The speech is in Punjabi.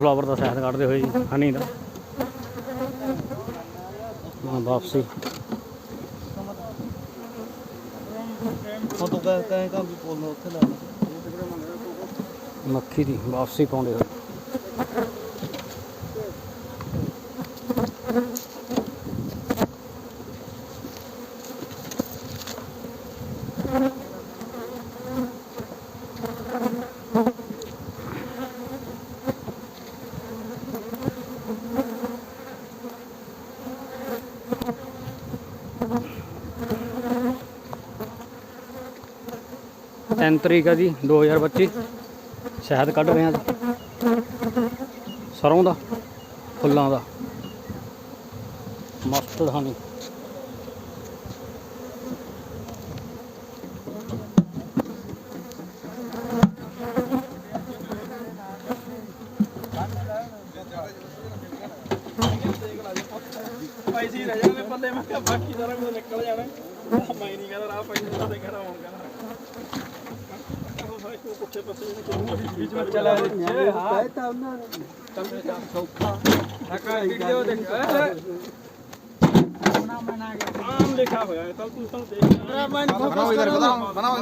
ਫਲਾਵਰ ਦਾ ਸੈਦ ਕੱਢਦੇ ਹੋਏ ਜੀ ਹਨੀ ਦਾ। ਹਾਂ ਵਾਪਸੀ। ਉਹ ਤੋਂ ਕਹੇ ਕੰਮ ਵੀ ਬੋਲਣਾ ਉੱਥੇ ਲਾਣਾ ਮੱਖੀ ਦੀ ਵਾਪਸੀ ਪਾਉਂਦੇ ਹੋਏ। ਤਿੰਨ ਤਰੀਕ ਹੈ ਜੀ 2025 ਸ਼ਹਿਦ ਕੱਢ ਰਹੇ ਹਾਂ ਜੀ। ਸਰੋਂ ਦਾ, ਫੁੱਲਾਂ ਦਾ। ਮਸਤ ਹਨੀ ਪੈਸੇ ਹੀ ਰਹਿ ਜਾਣੇ ਪੱਲੇ ਮੈਂ ਕਿਹਾ ਬਾਕੀ ਸਾਰਾ ਕੁਝ ਨਿਕਲ ਜਾਣਾ। ਮੈਂ ਨਹੀਂ ਕਹਿੰਦਾ ਰਾਹ ਪੈਸੇ ਉਹਦੇ ਕਹਿੰਦਾ ਹੁਣ ਕਹਿੰਦਾ। ਉਹ ਭਾਈ ਤੂੰ ਪੁੱਛੇ ਪੱਤੇ ਜਿਹਨੇ ਵਿੱਚ ਵਿੱਚ ਚਲਾ ਹਾਂ ਕਹਿਤਾ ਉਹਨਾਂ ਨੇ ਕੰਮੇ ਦਾ ਸੌਖਾ। ਹਕਾ ਵੀਡੀਓ ਦੇਖ। ਆਮ ਲਿਖਾ ਹੋਇਆ ਹੈ ਤਾਂ ਤੂੰ ਤਾਂ ਦੇਖ। ਬਣਾਓ ਇਧਰ ਬਣਾਓ ਬਣਾਓ